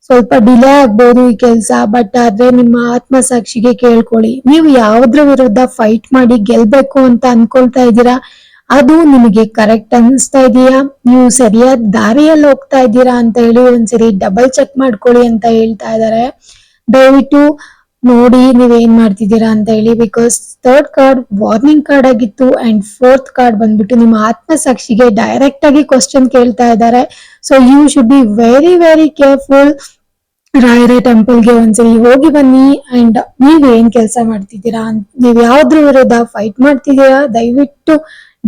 ಸ್ವಲ್ಪ ಡಿಲೇ ಆಗ್ಬೋದು ಈ ಕೆಲಸ ಬಟ್ ಆದ್ರೆ ನಿಮ್ಮ ಆತ್ಮಸಾಕ್ಷಿಗೆ ಕೇಳ್ಕೊಳ್ಳಿ. ನೀವು ಯಾವ್ದ್ರ ವಿರುದ್ಧ ಫೈಟ್ ಮಾಡಿ ಗೆಲ್ಬೇಕು ಅಂತ ಅನ್ಕೊಳ್ತಾ ಇದ್ದೀರಾ? ಅದು ನಿಮಗೆ ಕರೆಕ್ಟ್ ಅನಿಸ್ತಾ ಇದೆಯಾ? ನೀವು ಸರಿಯಾದ ದಾರಿಯಲ್ಲಿ ಹೋಗ್ತಾ ಇದ್ದೀರಾ ಅಂತ ಹೇಳಿ ಒಂದ್ಸರಿ ಡಬಲ್ ಚೆಕ್ ಮಾಡ್ಕೊಳ್ಳಿ ಅಂತ ಹೇಳ್ತಾ ಇದ್ದಾರೆ. ದಯವಿಟ್ಟು ನೋಡಿ ನೀವೇನ್ ಮಾಡ್ತಿದ್ದೀರಾ ಅಂತ ಹೇಳಿ because third card warning card ಆಗಿತ್ತು ಅಂಡ್ ಫೋರ್ತ್ ಕಾರ್ಡ್ ಬಂದ್ಬಿಟ್ಟು ನಿಮ್ಮ ಆತ್ಮಸಾಕ್ಷಿಗೆ ಡೈರೆಕ್ಟ್ ಆಗಿ ಕ್ವಶನ್ ಕೇಳ್ತಾ ಇದ್ದಾರೆ. So you should be very very careful ರಾಯರ ಟೆಂಪಲ್ಗೆ ಒಂದ್ಸರಿ ಹೋಗಿ ಬನ್ನಿ ಅಂಡ್ ನೀವ್ ಏನ್ ಕೆಲಸ ಮಾಡ್ತಿದ್ದೀರಾ ನೀವ್ ಯಾವ್ದ್ರ ವಿರುದ್ಧ ಫೈಟ್ ಮಾಡ್ತಿದ್ದೀರಾ? ದಯವಿಟ್ಟು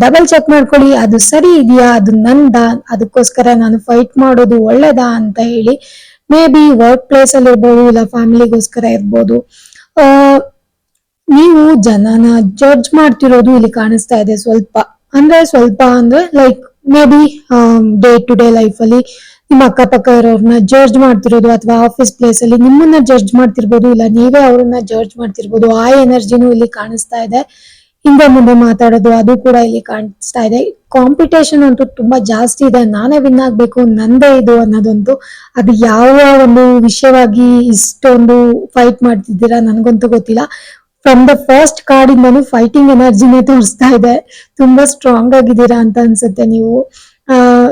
ಡಬಲ್ ಚೆಕ್ ಮಾಡ್ಕೊಳ್ಳಿ. ಅದು ಸರಿ ಇದೆಯಾ? ಅದು ನಂದ? ಅದಕ್ಕೋಸ್ಕರ ನಾನು ಫೈಟ್ ಮಾಡೋದು ಒಳ್ಳೇದಾ ಅಂತ ಹೇಳಿ ಮೇ ಬಿ ವರ್ಕ್ ಪ್ಲೇಸ್ ಅಲ್ಲಿ ಇರ್ಬೋದು, ಇಲ್ಲ ಫ್ಯಾಮಿಲಿಗೋಸ್ಕರ ಇರ್ಬೋದು. ನೀವು ಜನನ ಜಡ್ಜ್ ಮಾಡ್ತಿರೋದು ಇಲ್ಲಿ ಕಾಣಿಸ್ತಾ ಇದೆ ಸ್ವಲ್ಪ. ಅಂದ್ರೆ ಸ್ವಲ್ಪ ಅಂದ್ರೆ like maybe day to day life ಅಲ್ಲಿ ನಿಮ್ಮ ಅಕ್ಕಪಕ್ಕ ಇರೋರ್ನ ಜಡ್ಜ್ ಮಾಡ್ತಿರೋದು ಅಥವಾ ಆಫೀಸ್ ಪ್ಲೇಸ್ ಅಲ್ಲಿ ನಿಮ್ಮನ್ನ ಜಡ್ಜ್ ಮಾಡ್ತಿರ್ಬೋದು ಇಲ್ಲ ನೀವೇ ಅವ್ರನ್ನ ಜಡ್ಜ್ ಮಾಡ್ತಿರ್ಬೋದು, ಆ ಎನರ್ಜಿನೂ ಇಲ್ಲಿ ಕಾಣಿಸ್ತಾ ಇದೆ. ಹಿಂದೆ ಮುಂದೆ ಮಾತಾಡೋದು ಅದು ಕೂಡ ಇಲ್ಲಿ ಕಾಣಿಸ್ತಾ ಇದೆ. ಕಾಂಪಿಟೇಷನ್ ಅಂತೂ ತುಂಬಾ ಜಾಸ್ತಿ ಇದೆ. ನಾನೇ ವಿನ್ ಆಗ್ಬೇಕು, ನಂದೇ ಇದು ಅನ್ನೋದೊಂದು. ಅದು ಯಾವ ಒಂದು ವಿಷಯವಾಗಿ ಇಷ್ಟೊಂದು ಫೈಟ್ ಮಾಡ್ತಿದ್ದೀರಾ ನನಗಂತೂ ಗೊತ್ತಿಲ್ಲ. ಫ್ರಮ್ ದ ಫಸ್ಟ್ ಕಾರ್ಡ್ ಇಂದನು ಫೈಟಿಂಗ್ ಎನರ್ಜಿನೇ ತೋರಿಸ್ತಾ ಇದೆ. ತುಂಬಾ ಸ್ಟ್ರಾಂಗ್ ಆಗಿದ್ದೀರಾ ಅಂತ ಅನ್ಸುತ್ತೆ ನೀವು.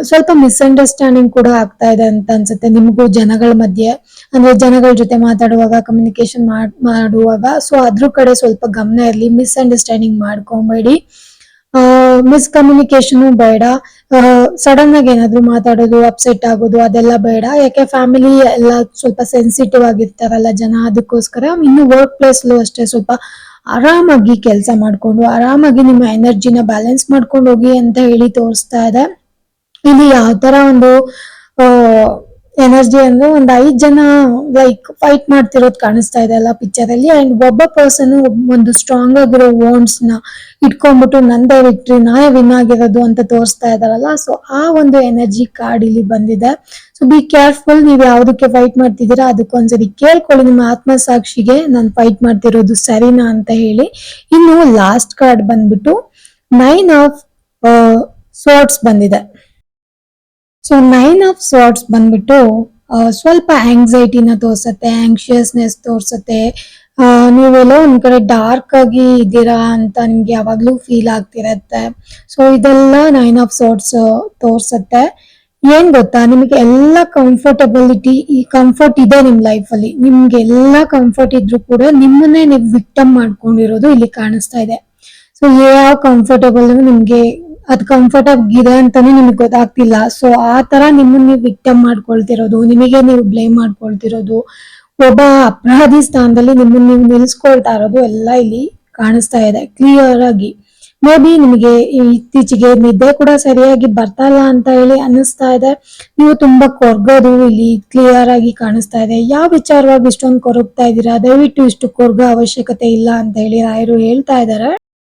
ಸ್ವಲ್ಪ ಮಿಸ್ಅಂಡರ್ಸ್ಟ್ಯಾಂಡಿಂಗ್ ಕೂಡ ಆಗ್ತಾ ಇದೆ ಅಂತ ಅನ್ಸುತ್ತೆ. ನಿಮಗೂ ಜನಗಳ ಮಧ್ಯೆ. ಅಂದ್ರೆ ಜನಗಳ ಜೊತೆ ಮಾತಾಡುವಾಗ ಕಮ್ಯುನಿಕೇಶನ್ ಮಾಡುವಾಗ ಸೊ ಅದ್ರ ಕಡೆ ಸ್ವಲ್ಪ ಗಮನ ಇರಲಿ. ಮಿಸ್ಅಂಡರ್ಸ್ಟ್ಯಾಂಡಿಂಗ್ ಮಾಡ್ಕೊಬೇಡಿ. ಮಿಸ್ಕಮ್ಯುನಿಕೇಶನ್ ಬೇಡ. ಸಡನ್ ಆಗಿ ಏನಾದ್ರು ಮಾತಾಡೋದು ಅಪ್ಸೆಟ್ ಆಗೋದು, ಅದೆಲ್ಲ ಬೇಡ. ಯಾಕೆ ಫ್ಯಾಮಿಲಿ ಎಲ್ಲ ಸ್ವಲ್ಪ ಸೆನ್ಸಿಟಿವ್ ಆಗಿರ್ತಾರಲ್ಲ ಜನ, ಅದಕ್ಕೋಸ್ಕರ ಇನ್ನು ವರ್ಕ್ ಪ್ಲೇಸ್ಲೂ ಅಷ್ಟೇ ಸ್ವಲ್ಪ ಆರಾಮಾಗಿ ಕೆಲಸ ಮಾಡ್ಕೊಂಡು, ಆರಾಮಾಗಿ ನಿಮ್ಮ ಎನರ್ಜಿನ ಬ್ಯಾಲೆನ್ಸ್ ಮಾಡ್ಕೊಂಡು ಹೋಗಿ ಅಂತ ಹೇಳಿ ತೋರಿಸ್ತಾ ಇದೆ. ಇಲ್ಲಿ ಯಾವ ತರ ಒಂದು ಎನರ್ಜಿ ಅಂದ್ರೆ ಒಂದ್ ಐದ್ ಜನ ಲೈಕ್ ಫೈಟ್ ಮಾಡ್ತಿರೋದು ಕಾಣಿಸ್ತಾ ಇದೆ ಅಲ್ಲ ಪಿಕ್ಚರ್ ಅಲ್ಲಿ. ಅಂಡ್ ಒಬ್ಬ ಪರ್ಸನ್ ಒಂದು ಸ್ಟ್ರಾಂಗ್ ಆಗಿರೋ ವೋನ್ಸ್ನ ಇಟ್ಕೊಂಡ್ಬಿಟ್ಟು ನಂದೇ ವಿಕ್ಟ್ರಿ ನಾನೇ ವಿನ್ ಆಗಿರೋದು ಅಂತ ತೋರಿಸ್ತಾ ಇದಾರಲ್ಲ ಸೊ ಆ ಒಂದು ಎನರ್ಜಿ ಕಾರ್ಡ್ ಇಲ್ಲಿ ಬಂದಿದೆ. ಸೊ ಬಿ ಕೇರ್ಫುಲ್ ನೀವು ಯಾವ್ದಕ್ಕೆ ಫೈಟ್ ಮಾಡ್ತಿದ್ದೀರಾ ಅದಕ್ಕೊಂದ್ಸರಿ ಕೇಳ್ಕೊಳ್ಳಿ. ನಿಮ್ಮ ಆತ್ಮಸಾಕ್ಷಿಗೆ ನಾನು ಫೈಟ್ ಮಾಡ್ತಿರೋದು ಸರಿನಾ ಅಂತ ಹೇಳಿ. ಇನ್ನು ಲಾಸ್ಟ್ ಕಾರ್ಡ್ ಬಂದ್ಬಿಟ್ಟು ನೈನ್ ಆಫ್ ಸೋರ್ಟ್ಸ್ ಬಂದಿದೆ. ಸೊ ನೈನ್ ಆಫ್ ಸಾರ್ಟ್ಸ್ ಬಂದ್ಬಿಟ್ಟು ಸ್ವಲ್ಪ ಆಂಗ್ಸೈಟಿನ ತೋರ್ಸತ್ತೆ ಆಂಕ್ಷಿಯಸ್ನೆಸ್ ತೋರ್ಸತ್ತೆ. ನೀವೆಲ್ಲೋ ಒಂದ್ ಕಡೆ ಡಾರ್ಕ್ ಆಗಿ ಇದ್ದೀರಾ ಅಂತ ನಿಮ್ಗೆ ಯಾವಾಗ್ಲೂ ಫೀಲ್ ಆಗ್ತಿರತ್ತೆ. ಸೊ ಇದೆಲ್ಲ ನೈನ್ ಆಫ್ ಸಾರ್ಟ್ಸ್ ತೋರ್ಸತ್ತೆ. ಏನ್ ಗೊತ್ತಾ? ನಿಮಗೆ ಎಲ್ಲ ಕಂಫರ್ಟಬಿಲಿಟಿ ಈ ಕಂಫರ್ಟ್ ಇದೆ ನಿಮ್ ಲೈಫ್ ಅಲ್ಲಿ. ನಿಮ್ಗೆ ಎಲ್ಲ ಕಂಫರ್ಟ್ ಇದ್ರೂ ಕೂಡ ನಿಮ್ಮನ್ನೇ ನೀವು ವಿಕ್ಟಮ್ ಮಾಡ್ಕೊಂಡಿರೋದು ಇಲ್ಲಿ ಕಾಣಿಸ್ತಾ ಇದೆ. ಸೊ ಯಾವ ಕಂಫರ್ಟಬಲ್ ನಿಮ್ಗೆ ಅದು ಕಂಫರ್ಟ್ ಆಗಿದೆ ಅಂತಾನೆ ನಿಮಗೆ ಗೊತ್ತಾಗ್ತಿಲ್ಲ. ಸೊ ಆ ತರ ನಿಮ್ಮನ್ನ ನೀವು ವಿಕ್ಟಮ್ ಮಾಡ್ಕೊಳ್ತಿರೋದು, ನಿಮಗೆ ನೀವು ಬ್ಲೇಮ್ ಮಾಡ್ಕೊಳ್ತಿರೋದು, ಒಬ್ಬ ಅಪರಾಧಿ ಸ್ಥಾನದಲ್ಲಿ ನಿಮ್ಮನ್ನ ನೀವು ನಿಲ್ಸ್ಕೊಳ್ತಾ ಇರೋದು ಎಲ್ಲ ಇಲ್ಲಿ ಕಾಣಿಸ್ತಾ ಇದೆ ಕ್ಲಿಯರ್ ಆಗಿ. ಮೇ ಬಿ ನಿಮಗೆ ಇತ್ತೀಚೆಗೆ ನಿದ್ದೆ ಕೂಡ ಸರಿಯಾಗಿ ಬರ್ತಾ ಇಲ್ಲ ಅಂತ ಹೇಳಿ ಅನ್ನಿಸ್ತಾ ಇದೆ. ನೀವು ತುಂಬಾ ಕೊರ್ಗೋದು ಇಲ್ಲಿ ಕ್ಲಿಯರ್ ಆಗಿ ಕಾಣಿಸ್ತಾ ಇದೆ. ಯಾವ ವಿಚಾರವಾಗಿ ಇಷ್ಟೊಂದು ಕೊರಗ್ತಾ ಇದ್ದೀರಾ? ದಯವಿಟ್ಟು ಇಷ್ಟು ಕೊರ್ಗೋ ಅವಶ್ಯಕತೆ ಇಲ್ಲ ಅಂತ ಹೇಳಿ ರಾಯರು ಹೇಳ್ತಾ ಇದ್ದಾರೆ.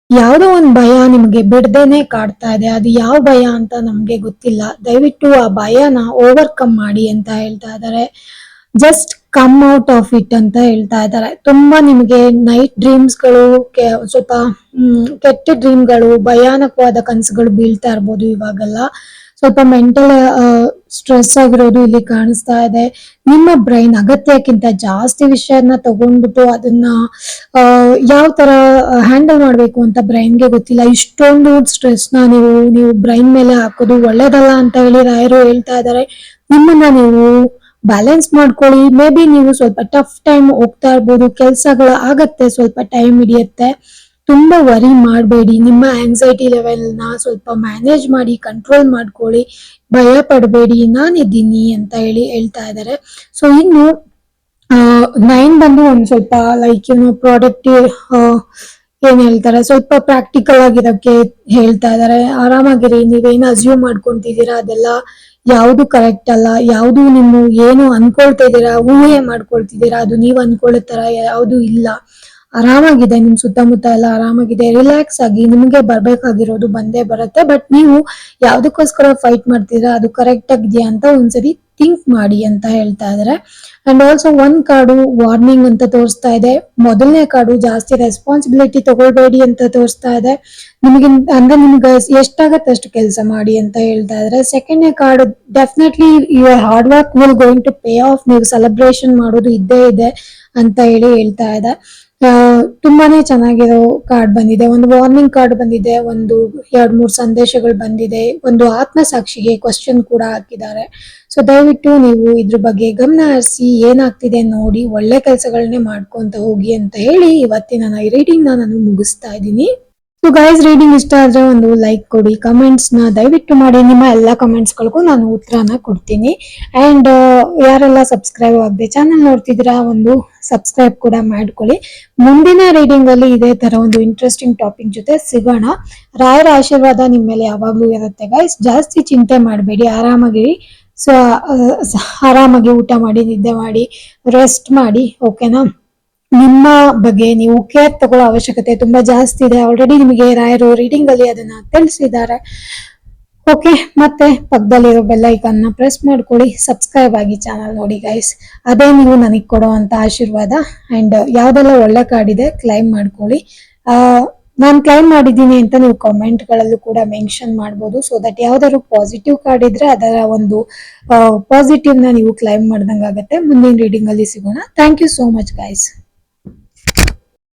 ಯಾವುದೋ ಒಂದು ಭಯ ನಿಮಗೆ ಬಿಡದೇನೆ ಕಾಡ್ತಾ ಇದೆ. ಅದು ಯಾವ ಭಯ ಅಂತ ನಮ್ಗೆ ಗೊತ್ತಿಲ್ಲ. ದಯವಿಟ್ಟು ಆ ಭಯನ ಓವರ್ಕಮ್ ಮಾಡಿ ಅಂತ ಹೇಳ್ತಾ ಇದ್ದಾರೆ. Just come out of it ಅಂತ ಹೇಳ್ತಾ ಇದ್ದಾರೆ. ತುಂಬಾ ನಿಮಗೆ ನೈಟ್ ಡ್ರೀಮ್ಸ್ಗಳು ಸ್ವಲ್ಪ ಕೆಟ್ಟ ಡ್ರೀಮ್ಗಳು ಭಯಾನಕವಾದ ಕನಸುಗಳು ಬೀಳ್ತಾ ಇರ್ಬೋದು ಇವಾಗೆಲ್ಲ. ಸ್ವಲ್ಪ ಮೆಂಟಲ್ ಸ್ಟ್ರೆಸ್ ಆಗಿರೋದು ಇಲ್ಲಿ ಕಾಣಿಸ್ತಾ ಇದೆ. ನಿಮ್ಮ ಬ್ರೈನ್ ಅಗತ್ಯಕ್ಕಿಂತ ಜಾಸ್ತಿ ವಿಷಯನ ತಗೊಂಡ್ಬಿಟ್ಟು ಅದನ್ನ ಯಾವ ತರ ಹ್ಯಾಂಡಲ್ ಮಾಡಬೇಕು ಅಂತ ಬ್ರೈನ್ಗೆ ಗೊತ್ತಿಲ್ಲ. ಇಷ್ಟೊಂದು ಸ್ಟ್ರೆಸ್ನ ನೀವು ನೀವು ಬ್ರೈನ್ ಮೇಲೆ ಹಾಕೋದು ಒಳ್ಳೇದಲ್ಲ ಅಂತ ಹೇಳಿ ರಾಯರು ಹೇಳ್ತಾ ಇದ್ದಾರೆ. ನಿಮ್ಮನ್ನ ನೀವು ಬ್ಯಾಲೆನ್ಸ್ ಮಾಡ್ಕೊಳ್ಳಿ. ಮೇ ಬಿ ನೀವು ಸ್ವಲ್ಪ ಟಫ್ ಟೈಮ್ ಹೋಗ್ತಾ ಇರ್ಬೋದು. ಕೆಲಸಗಳು ಆಗತ್ತೆ, ಸ್ವಲ್ಪ ಟೈಮ್ ಹಿಡಿಯುತ್ತೆ. ತುಂಬಾ ವರಿ ಮಾಡಬೇಡಿ. ನಿಮ್ಮ ಆಂಗ್ಸೈಟಿ ಲೆವೆಲ್ನ ಸ್ವಲ್ಪ ಮ್ಯಾನೇಜ್ ಮಾಡಿ ಕಂಟ್ರೋಲ್ ಮಾಡ್ಕೊಳ್ಳಿ. ಭಯ ಪಡಬೇಡಿ. ನಾನಿದ್ದೀನಿ ಅಂತ ಹೇಳಿ ಹೇಳ್ತಾ ಇದ್ದಾರೆ. ಸೊ ಇನ್ನು ನೈನ್ ಬಂದು ಒಂದ್ ಸ್ವಲ್ಪ ಲೈಕ್ ಏನು ಪ್ರಾಡಕ್ಟ್ ಏನ್ ಹೇಳ್ತಾರೆ, ಸ್ವಲ್ಪ ಪ್ರಾಕ್ಟಿಕಲ್ ಆಗಿರೋಕ್ಕೆ ಹೇಳ್ತಾ ಇದ್ದಾರೆ. ಆರಾಮಾಗಿರಿ. ನೀವೇನು ಅಸ್ಯೂಮ್ ಮಾಡ್ಕೊಂತಿದ್ದೀರಾ? ಅದೆಲ್ಲ ಯಾವುದು ಕರೆಕ್ಟ್ ಅಲ್ಲ. ಯಾವುದು ನಿಮ್ಮ ಏನು ಅನ್ಕೊಳ್ತಾ ಇದ್ದೀರಾ? ಊಹೆ ಮಾಡ್ಕೊಳ್ತಿದ್ದೀರಾ? ಅದು ನೀವು ಅನ್ಕೊಳ್ಳೋ ತರ ಯಾವುದು ಇಲ್ಲ. ಆರಾಮಾಗಿದೆ, ನಿಮ್ ಸುತ್ತಮುತ್ತ ಎಲ್ಲ ಆರಾಮಾಗಿದೆ ರಿಲ್ಯಾಕ್ಸ್ ಆಗಿ ನಿಮಗೆ ಬರ್ಬೇಕಾಗಿರೋದು ಬಂದೇ ಬರುತ್ತೆ ಬಟ್ ನೀವು ಯಾವ್ದಕ್ಕೋಸ್ಕರ ಫೈಟ್ ಮಾಡ್ತೀರಾ, ಅದು ಕರೆಕ್ಟ್ ಆಗಿದೆಯಾ ಅಂತ ಒಂದ್ಸರಿ ಥಿಂಕ್ ಮಾಡಿ ಅಂತ ಹೇಳ್ತಾ ಇದಾರೆ. ಅಂಡ್ ಆಲ್ಸೋ ಒಂದ್ ಕಾರ್ಡು ವಾರ್ನಿಂಗ್ ಅಂತ ತೋರಿಸ್ತಾ ಇದೆ. ಮೊದಲನೇ ಕಾರ್ಡು ಜಾಸ್ತಿ ರೆಸ್ಪಾನ್ಸಿಬಿಲಿಟಿ ತಗೊಳ್ಬೇಡಿ ಅಂತ ತೋರಿಸ್ತಾ ಇದೆ. ನಿಮಗೆ, ಅಂದ್ರೆ ನಿಮ್ಗೆ ಎಷ್ಟಾಗತ್ತೆ ಅಷ್ಟು ಕೆಲಸ ಮಾಡಿ ಅಂತ ಹೇಳ್ತಾ ಇದ್ರೆ. ಸೆಕೆಂಡ್ನೇ card definitely your hard work will going to pay off ನೀವು ಸೆಲೆಬ್ರೇಷನ್ ಮಾಡೋದು ಇದ್ದೇ ಇದೆ ಅಂತ ಹೇಳಿ ಹೇಳ್ತಾ ಇದೆ ತುಂಬಾನೇ ಚೆನ್ನಾಗಿರೋ ಕಾರ್ಡ್ ಬಂದಿದೆ. ಒಂದು ವಾರ್ನಿಂಗ್ ಕಾರ್ಡ್ ಬಂದಿದೆ, ಒಂದು ಎರಡ್ ಮೂರ್ ಸಂದೇಶಗಳು ಬಂದಿದೆ, ಒಂದು ಆತ್ಮಸಾಕ್ಷಿಗೆ ಕ್ವಶನ್ ಕೂಡ ಹಾಕಿದ್ದಾರೆ. ಸೊ ದಯವಿಟ್ಟು ನೀವು ಇದ್ರ ಬಗ್ಗೆ ಗಮನ ಹರಿಸಿ ಏನಾಗ್ತಿದೆ ನೋಡಿ, ಒಳ್ಳೆ ಕೆಲಸಗಳನ್ನೇ ಮಾಡ್ಕೊಂತ ಹೋಗಿ ಅಂತ ಹೇಳಿ ಇವತ್ತಿನ ರೀಡಿಂಗ್ನ ನಾನು ಮುಗಿಸ್ತಾ ಇದ್ದೀನಿ. ಸೊ ಗೈಸ್ ರೀಡಿಂಗ್ ಇಷ್ಟ ಆದ್ರೆ ಒಂದು ಲೈಕ್ ಕೊಡಿ ಕಮೆಂಟ್ಸ್ನ ದಯವಿಟ್ಟು ಮಾಡಿ. ನಿಮ್ಮ ಎಲ್ಲ ಕಮೆಂಟ್ಸ್ ಗಳಿಗೂ ನಾನು ಉತ್ತರನ ಕೊಡ್ತೀನಿ. ಅಂಡ್ ಯಾರೆಲ್ಲ ಸಬ್ಸ್ಕ್ರೈಬ್ ಆಗದೆ ಚಾನಲ್ ನೋಡ್ತಿದ್ದೀರಾ, ಒಂದು ಸಬ್ಸ್ಕ್ರೈಬ್ ಕೂಡ ಮಾಡ್ಕೊಳ್ಳಿ. ಮುಂದಿನ ರೀಡಿಂಗ್ ಅಲ್ಲಿ ಇದೇ ತರ ಒಂದು ಇಂಟ್ರೆಸ್ಟಿಂಗ್ ಟಾಪಿಕ್ ಜೊತೆ ಸಿಗೋಣ. ರಾಯರ ಆಶೀರ್ವಾದ ನಿಮ್ಮ ಮೇಲೆ ಯಾವಾಗ್ಲೂ ಇರುತ್ತೆ ಗೈಸ್ ಜಾಸ್ತಿ ಚಿಂತೆ ಮಾಡಬೇಡಿ, ಆರಾಮಾಗಿ ಸೊ ಆರಾಮಾಗಿ ಊಟ ಮಾಡಿ, ನಿದ್ದೆ ಮಾಡಿ ರೆಸ್ಟ್ ಮಾಡಿ ಓಕೆನಾ ನಿಮ್ಮ ಬಗ್ಗೆ ನೀವು ಕೇರ್ ತಗೊಳ್ಳೋ ಅವಶ್ಯಕತೆ ತುಂಬಾ ಜಾಸ್ತಿ ಇದೆ. ಆಲ್ರೆಡಿ ನಿಮಗೆ ರಾಯರು ರೀಡಿಂಗ್ ಅಲ್ಲಿ ಅದನ್ನ ತಿಳಿಸಿದ್ದಾರೆ. ಓಕೆ ಮತ್ತೆ ಪಕ್ಕದಲ್ಲಿರೋ ಬೆಲ್ ಐಕಾನ್ನ ಪ್ರೆಸ್ ಮಾಡ್ಕೊಳ್ಳಿ. ಸಬ್ಸ್ಕ್ರೈಬ್ ಆಗಿ ಚಾನಲ್ ನೋಡಿ ಗೈಸ್ ಅದೇ ನೀವು ನನಗೆ ಕೊಡುವಂತ ಆಶೀರ್ವಾದ ಅಂಡ್ ಯಾವ್ದೆಲ್ಲ ಒಳ್ಳೆ ಕಾರ್ಡ್ ಇದೆ ಕ್ಲೈಮ್ ಮಾಡ್ಕೊಳ್ಳಿ. ಆ, ನಾನು ಕ್ಲೈಮ್ ಮಾಡಿದ್ದೀನಿ ಅಂತ ನೀವು ಕಾಮೆಂಟ್ ಗಳಲ್ಲೂ ಕೂಡ ಮೆನ್ಷನ್ ಮಾಡ್ಬೋದು. ಸೊ ದಟ್ ಯಾವ್ದಾದ್ರು ಪಾಸಿಟಿವ್ ಕಾರ್ಡ್ ಇದ್ರೆ ಅದರ ಒಂದು ಪಾಸಿಟಿವ್ನ ನೀವು ಕ್ಲೈಮ್ ಮಾಡ್ದಂಗಾಗತ್ತೆ. ಮುಂದಿನ ರೀಡಿಂಗ್ ಅಲ್ಲಿ ಸಿಗೋಣ. Thank you so much guys